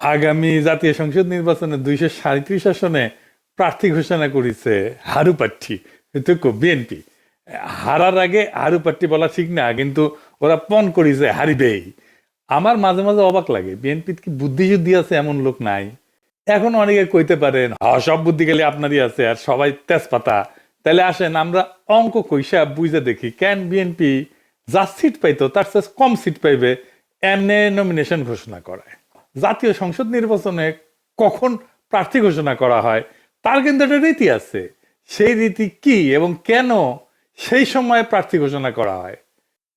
আগামী জাতীয় সংসদ নির্বাচনে দুইশো সাঁত্রিশ আসনে প্রার্থী ঘোষণা করেছে হারু প্রার্থী বিএনপি। হারার আগে হারু প্রার্থী বলা ঠিক না কিন্তু ওরা পণ করেছে হারিবেই। আমার মাঝে মাঝে অবাক লাগে বিএনপির কি বুদ্ধি যুদ্ধি আছে এমন লোক নাই? এখন অনেকে কইতে পারেন "হ, সব বুদ্ধি গেলে আপনারই আছে আর সবাই তেজপাতা। তাহলে আসেন আমরা অঙ্ক কইসা বুঝে দেখি কেন বিএনপি যা সিট পাইতো তার কম সিট পাইবে এমনি নমিনেশন ঘোষণা করায়। জাতীয় সংসদ নির্বাচনে কখন প্রার্থী ঘোষণা করা হয়, তার কিন্তু একটা রীতি আছে। সেই রীতি কি এবং কেন সেই সময় প্রার্থী ঘোষণা করা হয়?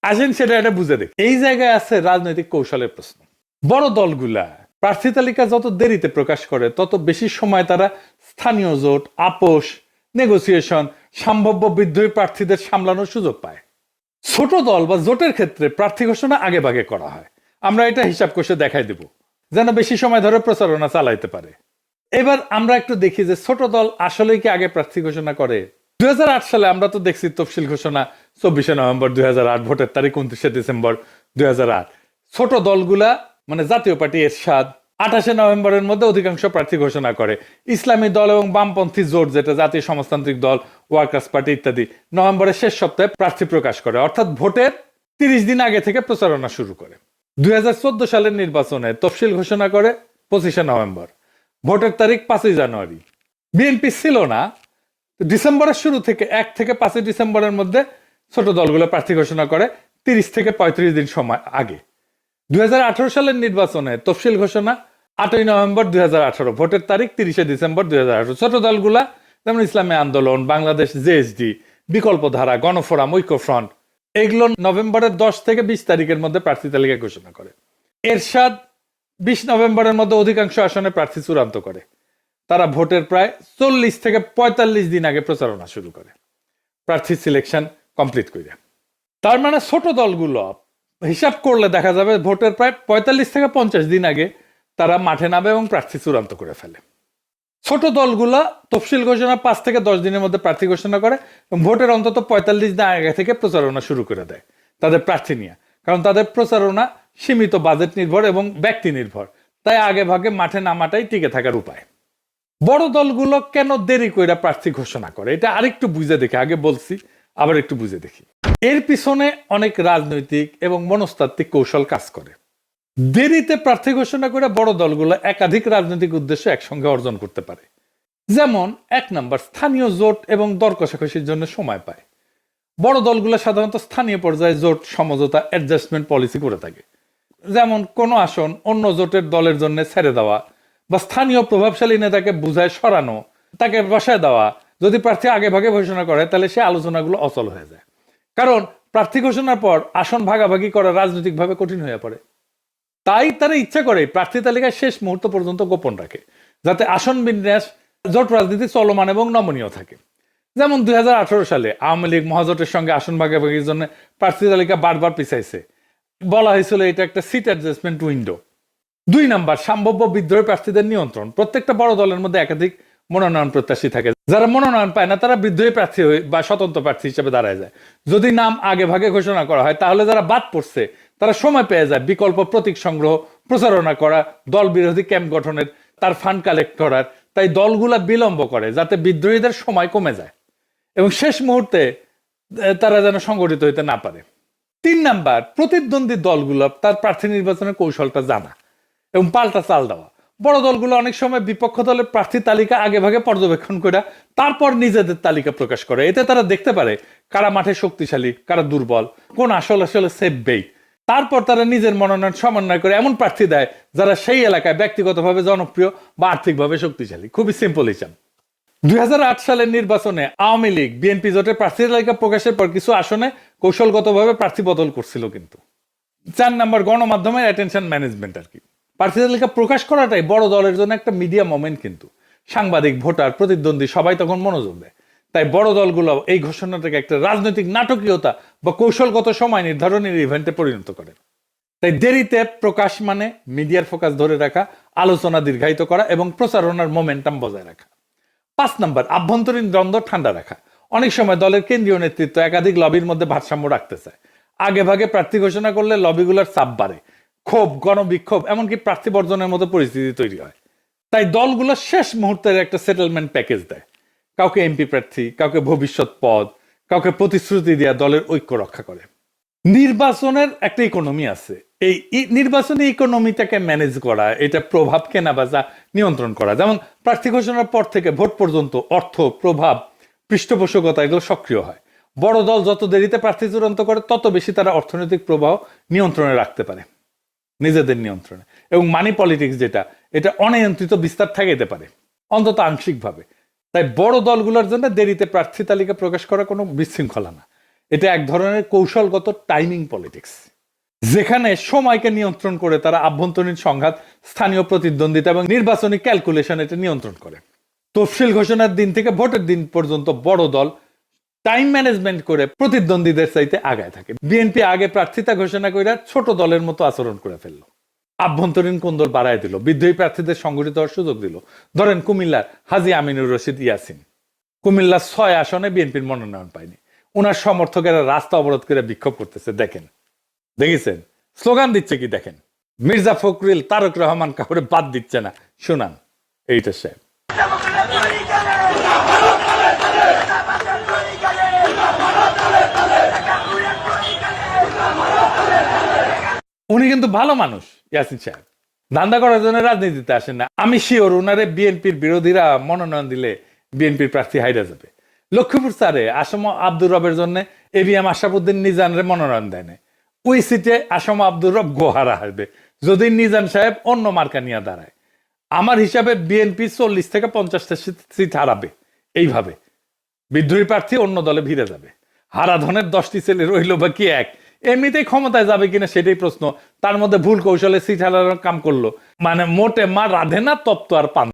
আসেন সেটা এটা বুঝে দেখি। এই জায়গায় আছে রাজনৈতিক কৌশলের প্রশ্ন। বড় দলগুলা প্রার্থী তালিকা যত দেরিতে প্রকাশ করে, তত বেশি সময় তারা স্থানীয় জোট, আপোষ, নেগোসিয়েশন, সম্ভাব্য বিদ্রোহী প্রার্থীদের সামলানোর সুযোগ পায়। ছোট দল বা জোটের ক্ষেত্রে প্রার্থী ঘোষণা আগে ভাগে করা হয়। আমরা এটা হিসাব কষে দেখাই দেব। যেন বেশি সময় ধরে প্রচারণা চালাইতে পারে। এবার আমরা একটু দেখি যে ছোট দল আসলেই কি আগে প্রার্থী ঘোষণা করে। দুই হাজার আট সালে আমরা তো দেখছি তফসিল ঘোষণা চব্বিশে নভেম্বর দুই হাজার আট, ভোটের তারিখ উনত্রিশে ডিসেম্বর দুই হাজার আট। ছোট দলগুলা মানে জাতীয় পার্টি এরশাদ, আঠাশে নভেম্বরের মধ্যে অধিকাংশ প্রার্থী ঘোষণা করে। ইসলামী দল এবং বামপন্থী জোট, যেটা জাতীয় সমাজতান্ত্রিক দল, ওয়ার্কার্স পার্টি ইত্যাদি, নভেম্বরের শেষ সপ্তাহে প্রার্থী প্রকাশ করে। অর্থাৎ ভোটের তিরিশ দিন আগে থেকে প্রচারণা শুরু করে। দুই হাজার চোদ্দ সালের নির্বাচনে তফসিল ঘোষণা করে পঁচিশে নভেম্বর। ভোটের তারিখ পাঁচই জানুয়ারি। বিএনপি ছিল না। ডিসেম্বরের শুরু থেকে এক থেকে পাঁচই ডিসেম্বরের মধ্যে ছোট দলগুলো প্রার্থী ঘোষণা করে তিরিশ থেকে পঁয়ত্রিশ দিন সময় আগে। দুই হাজার আঠারো সালের নির্বাচনে তফসিল ঘোষণা আটই নভেম্বর দুই হাজার আঠারো। ভোটের তারিখ তিরিশে ডিসেম্বর দুই হাজার আঠারো। ছোট দলগুলা, যেমন ইসলামী আন্দোলন, বাংলাদেশ জেএসডি বিকল্প ধারা গণফোরাম, ঐক্যফ্রন্ট এগুলো নভেম্বরের দশ থেকে বিশ তারিখের মধ্যে প্রার্থী তালিকা ঘোষণা করে। এরশাদ বিশ নভেম্বরের মধ্যে অধিকাংশ আসনে প্রার্থী চূড়ান্ত করে। তারা ভোটের প্রায় চল্লিশ থেকে পঁয়তাল্লিশ দিন আগে প্রচারণা শুরু করে। প্রার্থী সিলেকশন কমপ্লিট করে তার মানে ছোট দলগুলো হিসাব করলে দেখা যাবে ভোটের প্রায় পঁয়তাল্লিশ থেকে পঞ্চাশ দিন আগে তারা মাঠে নামে এবং প্রার্থী চূড়ান্ত করে ফেলে। ছোট দলগুলা তফসিল ঘোষণা পাঁচ থেকে দশ দিনের মধ্যে প্রার্থী ঘোষণা করে এবং ভোটের অন্তত পঁয়তাল্লিশ দিন আগে থেকে প্রচারণা শুরু করে দেয় তাদের প্রার্থী নিয়ে। কারণ তাদের প্রচারণা সীমিত, বাজেট নির্ভর এবং ব্যক্তি নির্ভর। তাই আগে ভাগে মাঠে নামাটাই টিকে থাকার উপায়। বড় দলগুলো কেন দেরি কইরা প্রার্থী ঘোষণা করে? এটা আরেকটু বুঝে দেখি। আগে বলছি, আবার একটু বুঝে দেখি। এর পিছনে অনেক রাজনৈতিক এবং মনস্তাত্ত্বিক কৌশল কাজ করে। দেরিতে প্রার্থী ঘোষণা করে বড় দলগুলো একাধিক রাজনৈতিক উদ্দেশ্য একসঙ্গে অর্জন করতে পারে। যেমন, এক নম্বর, স্থানীয় জোট এবং দর কষাকষির জন্য সময় পায়। বড় দলগুলো সাধারণত স্থানীয় পর্যায়ে জোট, সমঝোতা অ্যাডজাস্টমেন্ট পলিসি করে থাকে। যেমন, কোনো আসন অন্য জোটের দলের জন্য ছেড়ে দেওয়া বা স্থানীয় প্রভাবশালী নেতাকে বুঝায় সরানো, তাকে বসায় দেওয়া। যদি প্রার্থী আগে ভাগে ঘোষণা করে, তাহলে সে আলোচনাগুলো অচল হয়ে যায়। কারণ, প্রার্থী ঘোষণার পর আসন ভাগাভাগি করা রাজনৈতিকভাবে কঠিন হয়ে পড়ে। তাই তারা ইচ্ছা করে প্রার্থী তালিকায় শেষ মুহূর্ত পর্যন্ত গোপন রাখে, যাতে আসন বিন্যাস, জোট রাজনীতি চলমান এবং নমনীয় থাকে। যেমন দুই হাজার আঠারো সালে আওয়ামী লীগ মহাজোটের সঙ্গে আসন ভাগাভাগির জন্য প্রার্থী তালিকা বারবার পিছাইছে। বলা হয়েছিল এটা একটা সিট অ্যাডজাস্টমেন্ট উইন্ডো দুই নাম্বার, সম্ভাব্য বিদ্রোহী প্রার্থীদের নিয়ন্ত্রণ। প্রত্যেকটা বড় দলের মধ্যে একাধিক মনোনয়ন প্রত্যাশী থাকে। যারা মনোনয়ন পায় না, তারা বিদ্রোহী প্রার্থী হয়ে বা স্বতন্ত্র প্রার্থী হিসেবে দাঁড়ায় যায়। যদি নাম আগে ভাগে ঘোষণা করা হয়, তাহলে যারা বাদ পড়ছে, তারা সময় পেয়ে যায় বিকল্প প্রতীক সংগ্রহ, প্রচারণা করা, দল বিরোধী ক্যাম্প গঠনের, তার ফান্ড কালেক্ট করার, তাই দলগুলা বিলম্ব করে যাতে বিদ্রোহীদের সময় কমে যায়। এবং শেষ মুহূর্তে তারা যেন সংগঠিত হইতে না পারে। তিন নাম্বার, প্রতিদ্বন্দ্বী দলগুলো তার প্রার্থী নির্বাচনের কৌশলটা জানা এবং পাল্টা চাল দেওয়া। বড় দলগুলো অনেক সময় বিপক্ষ দলের প্রার্থী তালিকা আগে ভাগে পর্যবেক্ষণ করে তারপর নিজেদের তালিকা প্রকাশ করে। এতে তারা দেখতে পারে কারা মাঠে শক্তিশালী, কারা দুর্বল, কোন আসল আসলে সেফ বেইট তারপর তারা নিজের মনোনয়ন সমন্বয় করে এমন প্রার্থী দেয় যারা সেই এলাকায় ব্যক্তিগতভাবে জনপ্রিয় বা আর্থিকভাবে শক্তিশালী। খুবই সিম্পল হিসাব দুই সালের নির্বাচনে আওয়ামী লীগ বিএনপি জোটের প্রার্থী তালিকা প্রকাশের পর কিছু আসনে কৌশলগতভাবে প্রার্থী বদল করছিল কিন্তু। চার নাম্বার গণমাধ্যমের অ্যাটেনশন ম্যানেজমেন্ট আর কি। প্রার্থী তালিকা প্রকাশ করাটাই বড় দলের জন্য একটা মিডিয়া মোমেন্ট কিন্তু। সাংবাদিক, ভোটার, প্রতিদ্বন্দ্বী সবাই তখন মনোযোগ দেয়। তাই বড় দলগুলো এই ঘোষণাটাকে একটা রাজনৈতিক নাটকীয়তা বা কৌশলগত সময় নির্ধারণের ইভেন্টে পরিণত করে। তাই দেরিতে প্রকাশ মানে মিডিয়ার ফোকাস ধরে রাখা, আলোচনা দীর্ঘায়িত করা এবং প্রচারণার মোমেন্টাম বজায় রাখা। পাঁচ নম্বর, আভ্যন্তরীণ দ্বন্দ্ব ঠান্ডা রাখা। অনেক সময় দলের কেন্দ্রীয় নেতৃত্ব একাধিক লবির মধ্যে ভারসাম্য রাখতে চায়। আগে ভাগে প্রার্থী ঘোষণা করলে লবিগুলোর চাপ বাড়ে। ক্ষোভ, গণবিক্ষোভ, এমনকি প্রার্থী বর্জনের মতো পরিস্থিতি তৈরি হয়। তাই দলগুলো শেষ মুহূর্তের একটা সেটেলমেন্ট প্যাকেজ দেয়। কাউকে এমপি প্রার্থী, কাউকে ভবিষ্যৎ পদ, কাউকে প্রতিশ্রুতি দেওয়া দলের ঐক্য রক্ষা করে। নির্বাচনের একটা ইকোনমি আছে। এই নির্বাচনী ইকোনমিটাকে ম্যানেজ করা, এটা প্রভাব কেনা বেচা নিয়ন্ত্রণ করা। যেমন প্রার্থী ঘোষণার পর থেকে ভোট পর্যন্ত অর্থ, প্রভাব, পৃষ্ঠপোষকতা এগুলো সক্রিয় হয়। বড় দল যত দেরিতে প্রার্থী চূড়ান্ত করে, তত বেশি তারা অর্থনৈতিক প্রবাহ নিয়ন্ত্রণে রাখতে পারে। নিজেদের নিয়ন্ত্রণে। এবং মানি পলিটিক্স যেটা, এটা অনিয়ন্ত্রিত বিস্তার ঠেকাইতে পারে, অন্তত আংশিকভাবে। তাই বড় দলগুলোর জন্য দেরিতে প্রার্থী তালিকা প্রকাশ করা কোনো বিশৃঙ্খলা না। এটা এক ধরনের কৌশলগত টাইমিং পলিটিক্স যেখানে সময়কে নিয়ন্ত্রণ করে তারা আভ্যন্তরীণ সংঘাত, স্থানীয় প্রতিদ্বন্দ্বিতা এবং নির্বাচনী ক্যালকুলেশন এটা নিয়ন্ত্রণ করে। তফসিল ঘোষণার দিন থেকে ভোটের দিন পর্যন্ত বড় দল টাইম ম্যানেজমেন্ট করে প্রতিদ্বন্দ্বীদের চাইতে আগায় থাকে। বিএনপি আগে প্রার্থিতা ঘোষণা করে ছোট দলের মতো আচরণ করে ফেলল। আভ্যন্তরীণ কোন্দল বাড়ায় দিল, বিদ্রোহী প্রার্থীদের সংগঠিত হওয়ার সুযোগ দিল। ধরেন কুমিল্লার হাজি আমিনুর রশিদ ইয়াসিন। কুমিল্লার ছয় আসনে বিএনপির মনোনয়ন পায়নি। ওনার সমর্থকেরা রাস্তা অবরোধ করে বিক্ষোভ করতেছে। দেখেন, দেখেছেন? স্লোগান দিচ্ছে কি দেখেন? মির্জা ফখরুল, তারক রহমান কাউরে বাদ দিচ্ছে না। শোনান, এইটা সাহেব। কিন্তু ভালো মানুষ, ইয়াসিন সাহেব। ধান্দা করার জন্য রাজনীতিতে আসেন না। আমি শিওর ওনারে বিএনপির বিরোধীরা মনোনয়ন দিলে বিএনপির প্রার্থী হাইরা যাবে। লক্ষ্মীপুর স্যারে আসম আব্দুর রবের জন্য এবিএম আশাফুদ্দিন নিজানরে মনোনয়ন দেয় না। ওই সিটে আসম আব্দুর রব গোহারা হারবে, যদি নিজান সাহেব অন্য মার্কা নিয়ে দাঁড়ায়। আমার হিসাবে বিএনপি চল্লিশ থেকে পঞ্চাশটা সিট হারাবে। এইভাবে। বিদ্রোহী প্রার্থী অন্য দলে ভিড়ে যাবে। হারাধনের দশটি ছেলে রইল বা কি এক। এমনিতেই ক্ষমতায় যাবে কিনা সেটাই প্রশ্ন। তার মধ্যে ভুল কৌশলে সিট হারানোর কাম করল। মানে মোটে মা রাধে না তপ্ত আর পান।